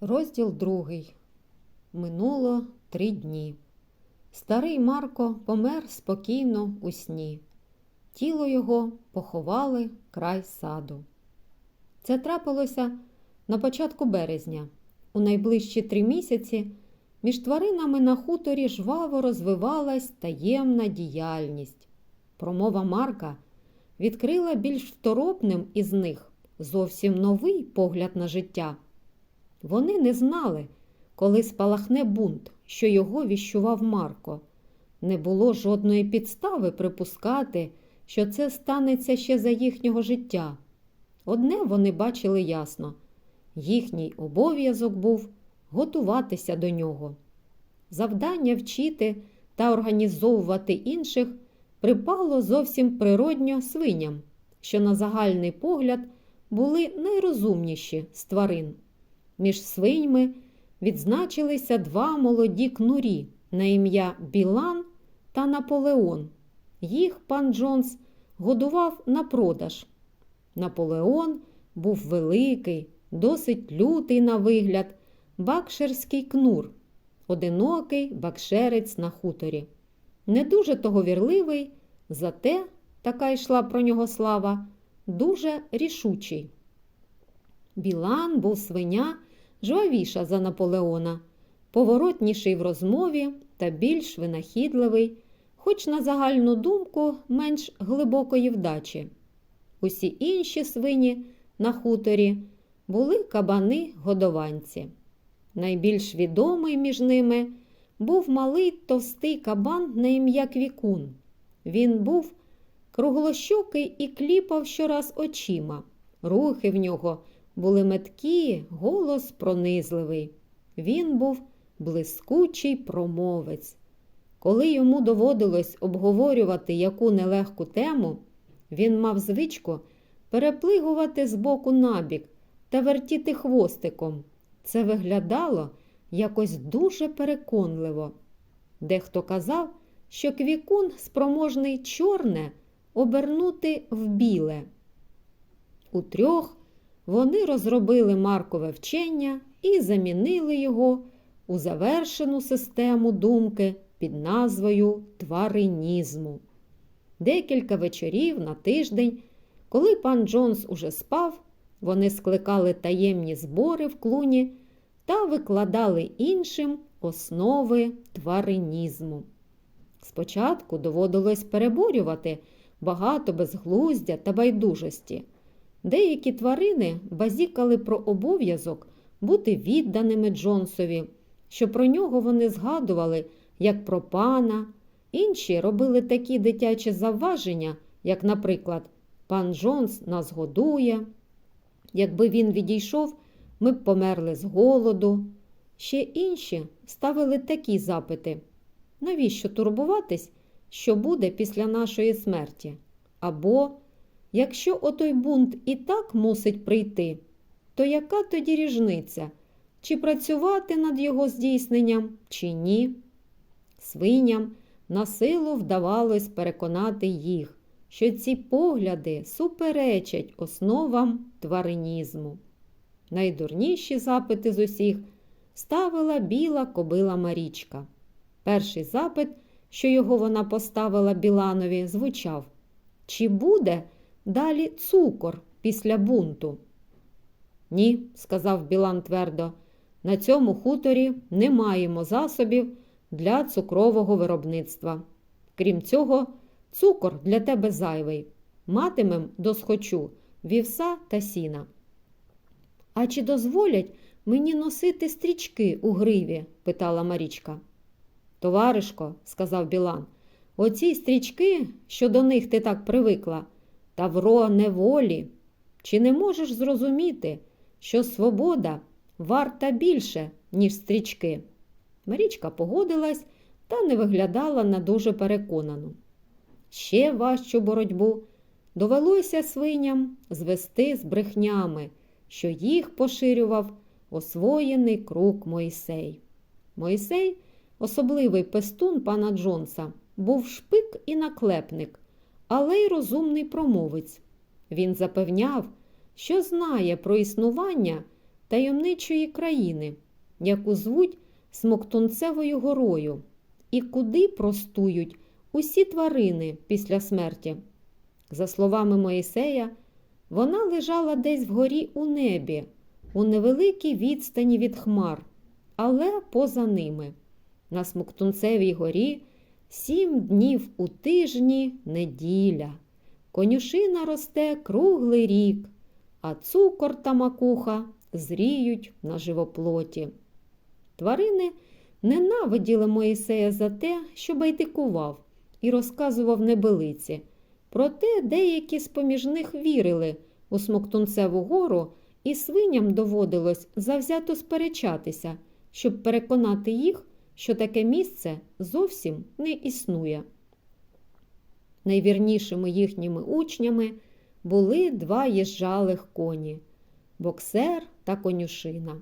Розділ другий. Минуло три дні. Старий Марко помер спокійно у сні. Тіло його поховали край саду. Це трапилося на початку березня. У найближчі три місяці між тваринами на хуторі жваво розвивалась таємна діяльність. Промова Марка відкрила більш второпним із них зовсім новий погляд на життя. Вони не знали, коли спалахне бунт, що його віщував Марко. Не було жодної підстави припускати, що це станеться ще за їхнього життя. Одне вони бачили ясно їхній обов'язок був готуватися до нього. Завдання вчити та організовувати інших припало зовсім природньо свиням, що на загальний погляд були найрозумніші з тварин. Між свиньми відзначилися два молоді кнурі на ім'я Білан та Наполеон. Їх пан Джонс годував на продаж. Наполеон був великий, досить лютий на вигляд, бакшерський кнур, одинокий бакшерець на хуторі. Не дуже тоговірливий, зате, така йшла про нього слава, дуже рішучий. Білан був свиня жвавіша за Наполеона, поворотніший в розмові та більш винахідливий, хоч на загальну думку менш глибокої вдачі. Усі інші свині на хуторі були кабани-годованці. Найбільш відомий між ними був малий товстий кабан на ім'я Квікун. Він був круглощокий і кліпав щораз очима. Рухи в нього були меткі, голос пронизливий. Він був блискучий промовець. Коли йому доводилось обговорювати яку нелегку тему, він мав звичку переплигувати з боку набік та вертіти хвостиком. Це виглядало якось дуже переконливо. Дехто казав, що квікун спроможний чорне обернути в біле. У трьох вони розробили маркове вчення і замінили його у завершену систему думки під назвою тваринізму. Декілька вечорів на тиждень, коли пан Джонс уже спав, вони скликали таємні збори в клуні та викладали іншим основи тваринізму. Спочатку доводилось переборювати багато безглуздя та байдужості. Деякі тварини базікали про обов'язок бути відданими Джонсові, що про нього вони згадували як про пана, інші робили такі дитячі завваження, як, наприклад, пан Джонс нас годує. Якби він відійшов, ми б померли з голоду. Ще інші ставили такі запити. Навіщо турбуватись, що буде після нашої смерті? Або, якщо отой бунт і так мусить прийти, то яка тоді ріжниця? Чи працювати над його здійсненням, чи ні? Свиням на силу вдавалось переконати їх, що ці погляди суперечать основам тваринізму. Найдурніші запити з усіх ставила біла кобила Марічка. Перший запит, що його вона поставила Біланові, звучав Чи буде далі цукор після бунту? Ні, сказав Білан твердо, на цьому хуторі не маємо засобів для цукрового виробництва. Крім цього, цукор для тебе зайвий. Матимем досхочу вівса та сіна. А чи дозволять мені носити стрічки у гриві? питала Марічка. Товаришко, сказав Білан, оці стрічки, що до них ти так привикла, тавро неволі. Чи не можеш зрозуміти, що свобода варта більше, ніж стрічки? Марічка погодилась та не виглядала на дуже переконану. Ще важчу боротьбу довелося свиням звести з брехнями, що їх поширював освоєний круг Мойсей. Мойсей, особливий пестун пана Джонса, був шпик і наклепник, але й розумний промовець. Він запевняв, що знає про існування таємничої країни, яку звуть Смоктунцевою горою, і куди простують усі тварини після смерті. За словами Моїсея, вона лежала десь вгорі у небі, у невеликій відстані від хмар, але поза ними. На Смоктунцевій горі сім днів у тижні неділя. Конюшина росте круглий рік, а цукор та макуха зріють на живоплоті. Тварини ненавиділи Моїсея за те, що байдикував і розказував небелиці. Проте деякі з поміж них вірили у Смоктунцеву гору, і свиням доводилось завзято сперечатися, щоб переконати їх, що таке місце зовсім не існує. Найвірнішими їхніми учнями були два їжджалих коні боксер та конюшина.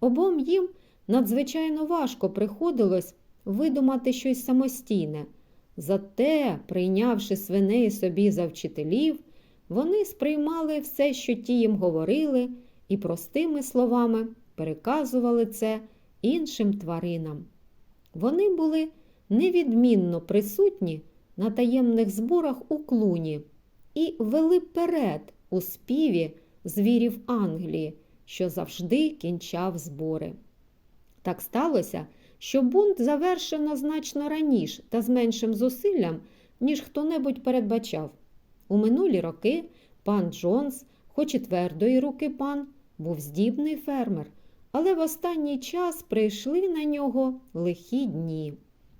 Обом їм надзвичайно важко приходилось видумати щось самостійне. Зате, прийнявши свиней собі за вчителів, вони сприймали все, що ті їм говорили, і простими словами переказували це іншим тваринам. Вони були невідмінно присутні на таємних зборах у клуні і вели перед у співі звірів Англії, що завжди кінчав збори. Так сталося, що бунт завершено значно раніше та з меншим зусиллям, ніж хто-небудь передбачав. У минулі роки пан Джонс, хоч і твердої руки пан, був здібний фермер, але в останній час прийшли на нього лихі дні.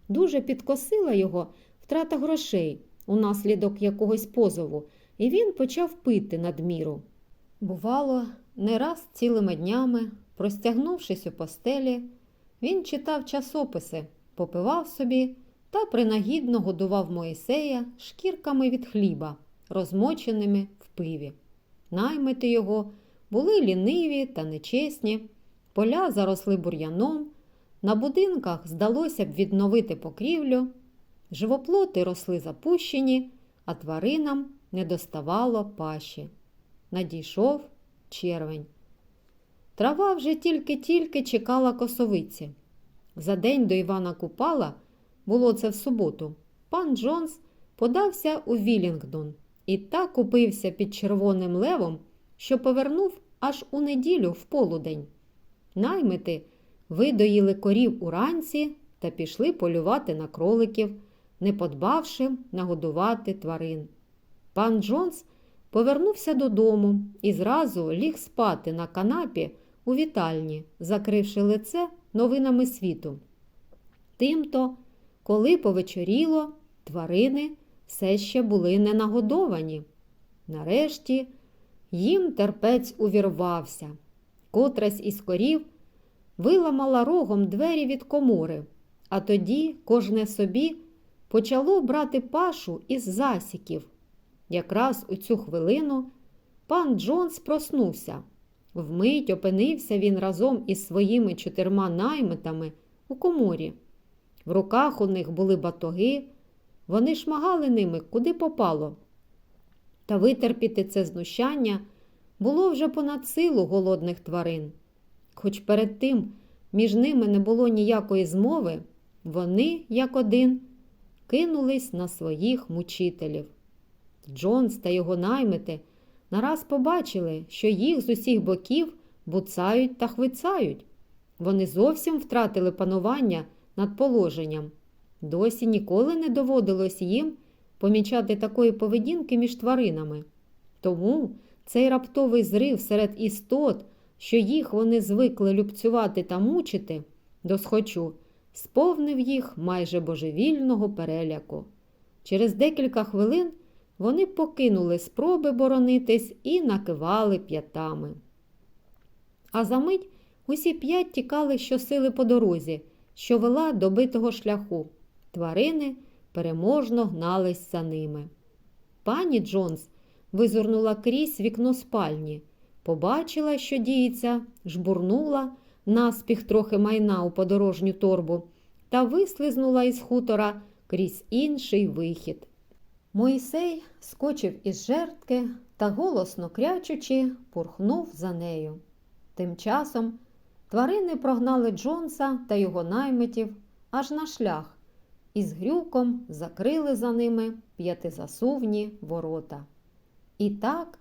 Дуже підкосила його втрата грошей унаслідок якогось позову, і він почав пити надміру. Бувало, не раз цілими днями, простягнувшись у постелі, він читав часописи, попивав собі та принагідно годував Моїсея шкірками від хліба, розмоченими в пиві. Наймити його були ліниві та нечесні, поля заросли бур'яном, на будинках здалося б відновити покрівлю, живоплоти росли запущені, а тваринам не доставало паші. Надійшов червень. Трава вже тільки-тільки чекала косовиці. За день до Івана Купала, було це в суботу, пан Джонс подався у Вілінгдон і так купився під Червоним левом, що повернув аж у неділю в полудень. Наймити видоїли корів уранці та пішли полювати на кроликів, не подбавши нагодувати тварин. Пан Джонс повернувся додому і зразу ліг спати на канапі у вітальні, закривши лице новинами світу. Тимто, коли повечоріло, тварини все ще були не нагодовані. Нарешті їм терпець увірвався. Котрась із корів виламала рогом двері від комори, а тоді кожне собі почало брати пашу із засіків. Якраз у цю хвилину пан Джонс проснувся. Вмить опинився він разом із своїми чотирма наймитами у коморі. В руках у них були батоги, вони шмагали ними куди попало. Та витерпіти це знущання було вже понад силу голодних тварин. Хоч перед тим між ними не було ніякої змови, вони, як один, кинулись на своїх мучителів. Джонс та його наймити нараз побачили, що їх з усіх боків буцають та хвицають. Вони зовсім втратили панування над положенням. Досі ніколи не доводилось їм помічати такої поведінки між тваринами. Тому цей раптовий зрив серед істот, що їх вони звикли любцювати та мучити, досхочу, сповнив їх майже божевільного переляку. Через декілька хвилин вони покинули спроби боронитись і накивали п'ятами. А за мить усі п'ять тікали щосили по дорозі, що вела до битого шляху. Тварини переможно гнались за ними. Пані Джонс визирнула крізь вікно спальні, побачила, що діється, жбурнула наспіх трохи майна у подорожню торбу та вислизнула із хутора крізь інший вихід. Мойсей скочив із жертки та, голосно крячучи, пурхнув за нею. Тим часом тварини прогнали Джонса та його наймитів аж на шлях і з грюком закрили за ними п'ятизасувні ворота. І так,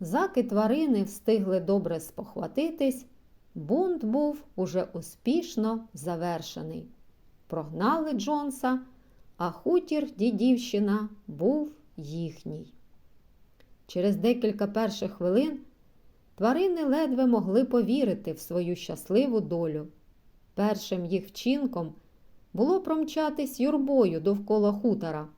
заки тварини встигли добре спохватитись, бунт був уже успішно завершений. Прогнали Джонса, а хутір дідівщина був їхній. Через декілька перших хвилин тварини ледве могли повірити в свою щасливу долю. Першим їх вчинком було промчатись юрбою довкола хутора.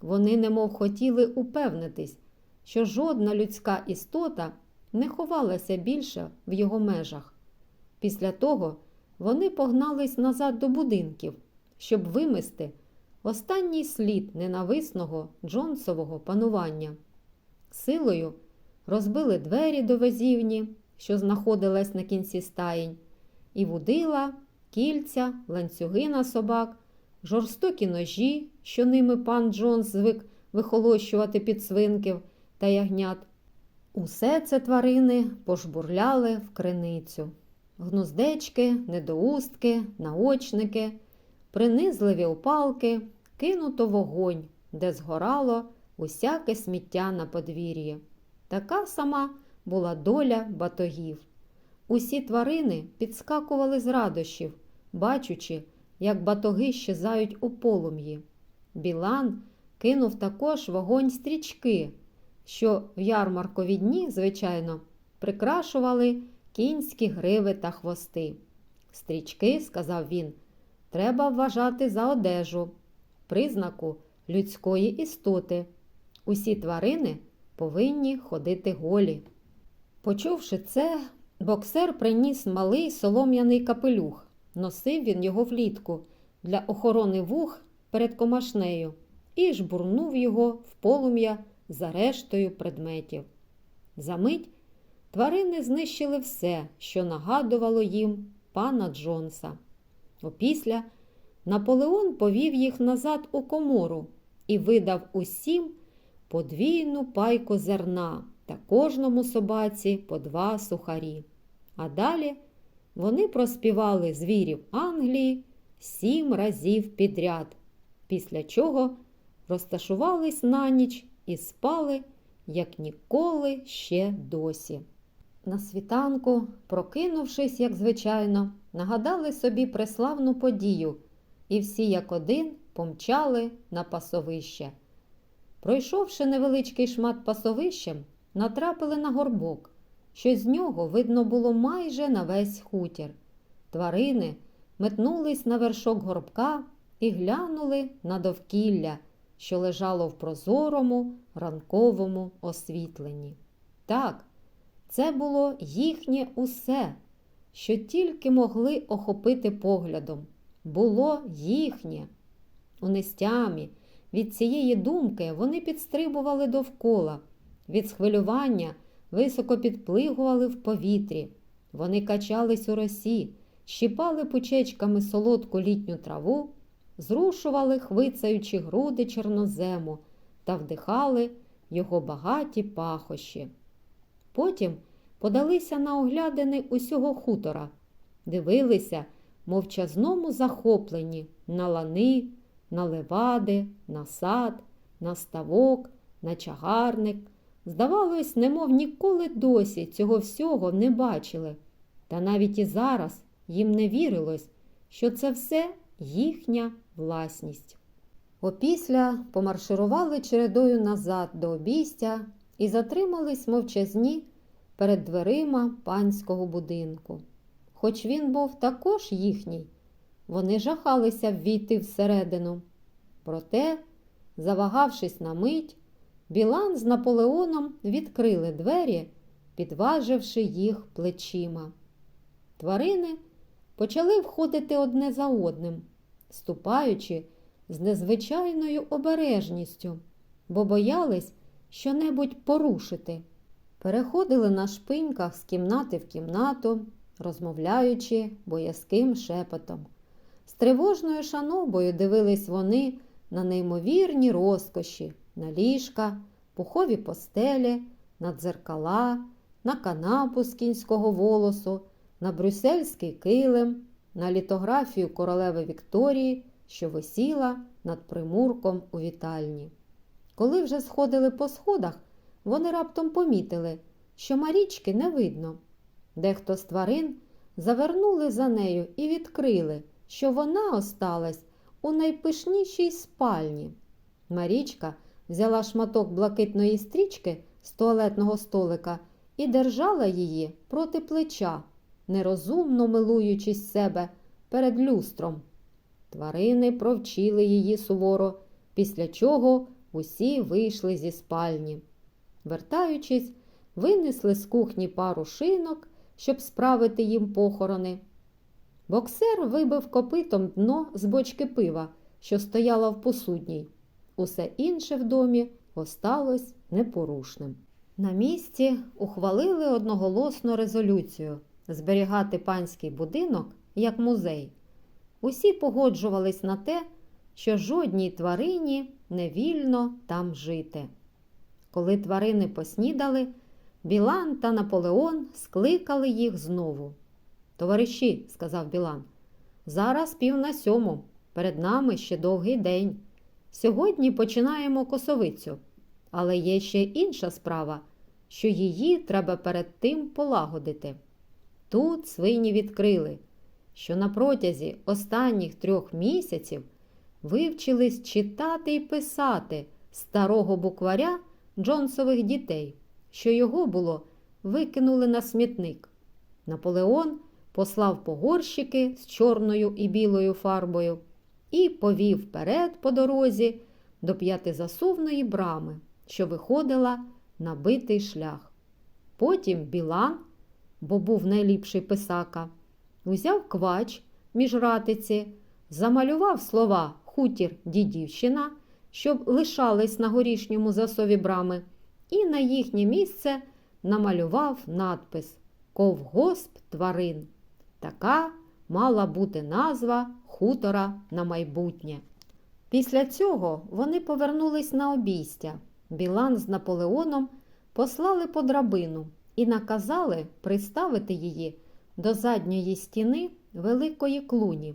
Вони немов хотіли упевнитись, що жодна людська істота не ховалася більше в його межах. Після того вони погнались назад до будинків, щоб вимести останній слід ненависного Джонсового панування. Силою розбили двері до везівні, що знаходилась на кінці стаєнь, і вудила, кільця, ланцюги на собак, жорстокі ножі, що ними пан Джонс звик вихолощувати підсвинків та ягнят. Усе це тварини пожбурляли в криницю. Гнуздечки, недоустки, наочники, принизливі опалки, кинуто вогонь, де згорало усяке сміття на подвір'ї. Така сама була доля батогів. Усі тварини підскакували з радощів, бачучи, як батоги щезають у полум'ї. Білан кинув також вогонь стрічки, що в ярмаркові дні, звичайно, прикрашували кінські гриви та хвости. Стрічки, сказав він, треба вважати за одежу, признаку людської істоти. Усі тварини повинні ходити голі. Почувши це, боксер приніс малий солом'яний капелюх. Носив він його влітку для охорони вух перед комашнею і жбурнув його в полум'я за рештою предметів. Замить тварини знищили все, що нагадувало їм пана Джонса. Опісля Наполеон повів їх назад у комору і видав усім подвійну пайку зерна та кожному собаці по два сухарі. А далі вони проспівали звірів Англії сім разів підряд, після чого розташувались на ніч і спали, як ніколи ще досі. На світанку, прокинувшись, як звичайно, нагадали собі преславну подію, і всі як один помчали на пасовище. Пройшовши невеличкий шмат пасовищем, натрапили на горбок, що з нього видно було майже на весь хутір. Тварини метнулись на вершок горбка і глянули на довкілля, що лежало в прозорому ранковому освітленні. Так, це було їхнє усе, що тільки могли охопити поглядом. Було їхнє. У нестямі від цієї думки вони підстрибували довкола, від схвилювання високо підплигували в повітрі. Вони качались у росі, щіпали пучечками солодку літню траву, зрушували, хвицаючи груди чорнозему та вдихали його багаті пахощі. Потім подалися на оглядини усього хутора, дивилися, мовчазному захопленні на лани, на левади, на сад, на ставок, на чагарник. Здавалось, немов ніколи досі цього всього не бачили. Та навіть і зараз їм не вірилось, що це все їхня власність. Опісля помарширували чередою назад до обійстя і затримались мовчазні перед дверима панського будинку. Хоч він був також їхній, вони жахалися ввійти всередину. Проте, завагавшись на мить, Білан з Наполеоном відкрили двері, підваживши їх плечима. Тварини почали входити одне за одним, ступаючи з незвичайною обережністю, бо боялись щонебудь порушити. Переходили на шпиньках з кімнати в кімнату, розмовляючи боязким шепотом. З тривожною шанобою дивились вони на неймовірні розкоші, на ліжка, пухові постелі, на дзеркала, на канапу з кінського волосу, на брюссельський килим, на літографію королеви Вікторії, що висіла над примурком у вітальні. Коли вже сходили по сходах, вони раптом помітили, що Марічки не видно. Дехто з тварин завернули за нею і відкрили, що вона осталась у найпишнішій спальні. Марічка взяла шматок блакитної стрічки з туалетного столика і держала її проти плеча, нерозумно милуючись себе перед люстром. Тварини провчили її суворо, після чого усі вийшли зі спальні. Вертаючись, винесли з кухні пару шинок, щоб справити їм похорони. Боксер вибив копитом дно з бочки пива, що стояла в посудній. Усе інше в домі осталось непорушним. На місці ухвалили одноголосну резолюцію зберігати панський будинок як музей. Усі погоджувались на те, що жодній тварині не вільно там жити. Коли тварини поснідали, Білан та Наполеон скликали їх знову. Товариші, сказав Білан, зараз пів на сьому. Перед нами ще довгий день. Сьогодні починаємо косовицю. Але є ще інша справа, що її треба перед тим полагодити. Тут свині відкрили, що на протязі останніх трьох місяців вивчились читати і писати старого букваря Джонсових дітей, що його було викинули на смітник. Наполеон послав погорщики з чорною і білою фарбою і повів вперед по дорозі до п'ятизасувної брами, що виходила на битий шлях. Потім Білан, бо був найліпший писака, узяв квач між ратиці, замалював слова хутір дідівщина, щоб лишались на горішньому засові брами, і на їхнє місце намалював надпис Ковгосп тварин. Така мала бути назва хутора на майбутнє. Після цього вони повернулись на обійстя. Білан з Наполеоном послали по драбину і наказали приставити її до задньої стіни великої клуні.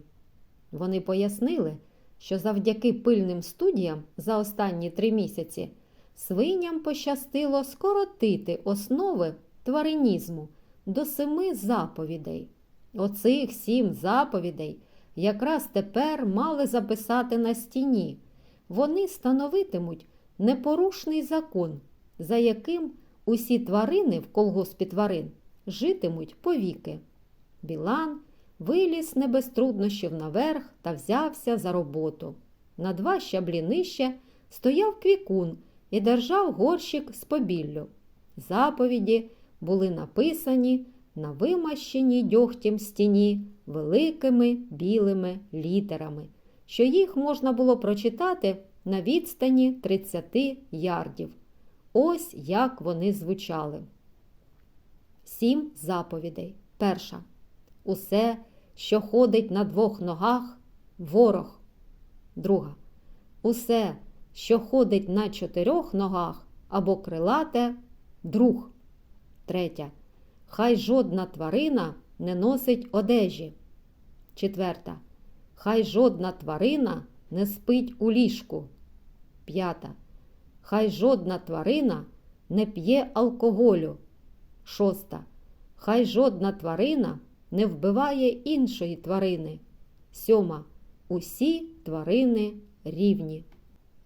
Вони пояснили, що завдяки пильним студіям за останні три місяці свиням пощастило скоротити основи тваринізму до семи заповідей. Оцих сім заповідей якраз тепер мали записати на стіні. Вони становитимуть непорушний закон, за яким усі тварини в колгоспі тварин житимуть повіки. Білан виліз не без труднощів наверх та взявся за роботу. На два щаблі нижче стояв квікун і держав горщик з побіллю. Заповіді були написані на вимащеній дьогтям стіні великими білими літерами, що їх можна було прочитати на відстані 30 ярдів. Ось як вони звучали. Сім заповідей. Перша. Усе, що ходить на двох ногах, ворог. Друга. Усе, що ходить на чотирьох ногах або крилате, друг. Третя. Хай жодна тварина не носить одежі. Четверта. Хай жодна тварина не спить у ліжку. П'ята. Хай жодна тварина не п'є алкоголю. Шоста. Хай жодна тварина не вбиває іншої тварини. Сьома. Усі тварини рівні.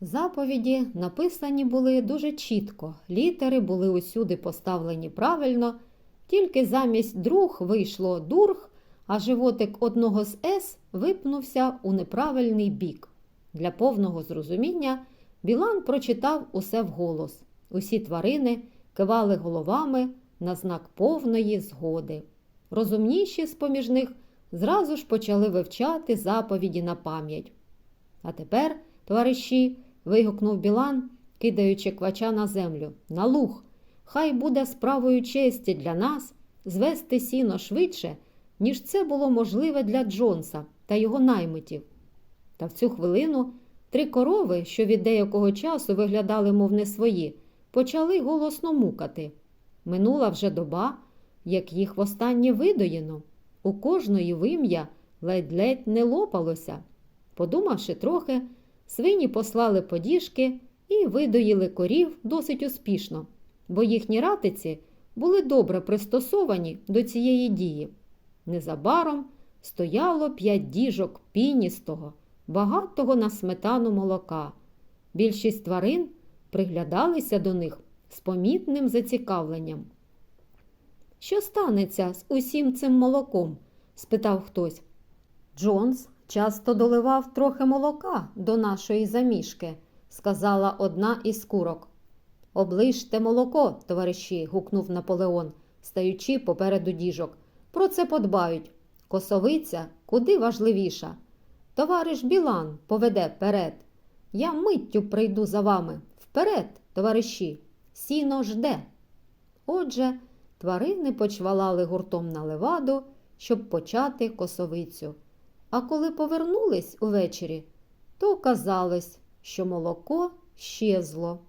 Заповіді написані були дуже чітко, літери були усюди поставлені правильно, тільки замість друг вийшло дург, а животик одного з С випнувся у неправильний бік. Для повного зрозуміння Білан прочитав усе вголос. Усі тварини кивали головами на знак повної згоди. Розумніші з поміж них зразу ж почали вивчати заповіді на пам'ять. А тепер, товариші, вигукнув Білан, кидаючи квача на землю. На луг, хай буде справою честі для нас звести сіно швидше, ніж це було можливе для Джонса та його наймитів. Та в цю хвилину три корови, що від деякого часу виглядали, мов не свої, почали голосно мукати. Минула вже доба, як їх востаннє видоєно. У кожної вим'я ледь-ледь не лопалося. Подумавши трохи, свині послали подіжки і видоїли корів досить успішно, бо їхні ратиці були добре пристосовані до цієї дії. Незабаром стояло п'ять діжок піністого, багатого на сметану молока. Більшість тварин приглядалися до них з помітним зацікавленням. Що станеться з усім цим молоком? спитав хтось. Джонс часто доливав трохи молока до нашої замішки, сказала одна із курок. Оближте молоко, товариші, гукнув Наполеон, стаючи попереду діжок. Про це подбають. Косовиця куди важливіша. Товариш Білан поведе перед. Я миттю прийду за вами. Вперед, товариші, сіно жде. Отже, тварини почвалали гуртом на леваду, щоб почати косовицю. А коли повернулись увечері, то казалось, що молоко щезло.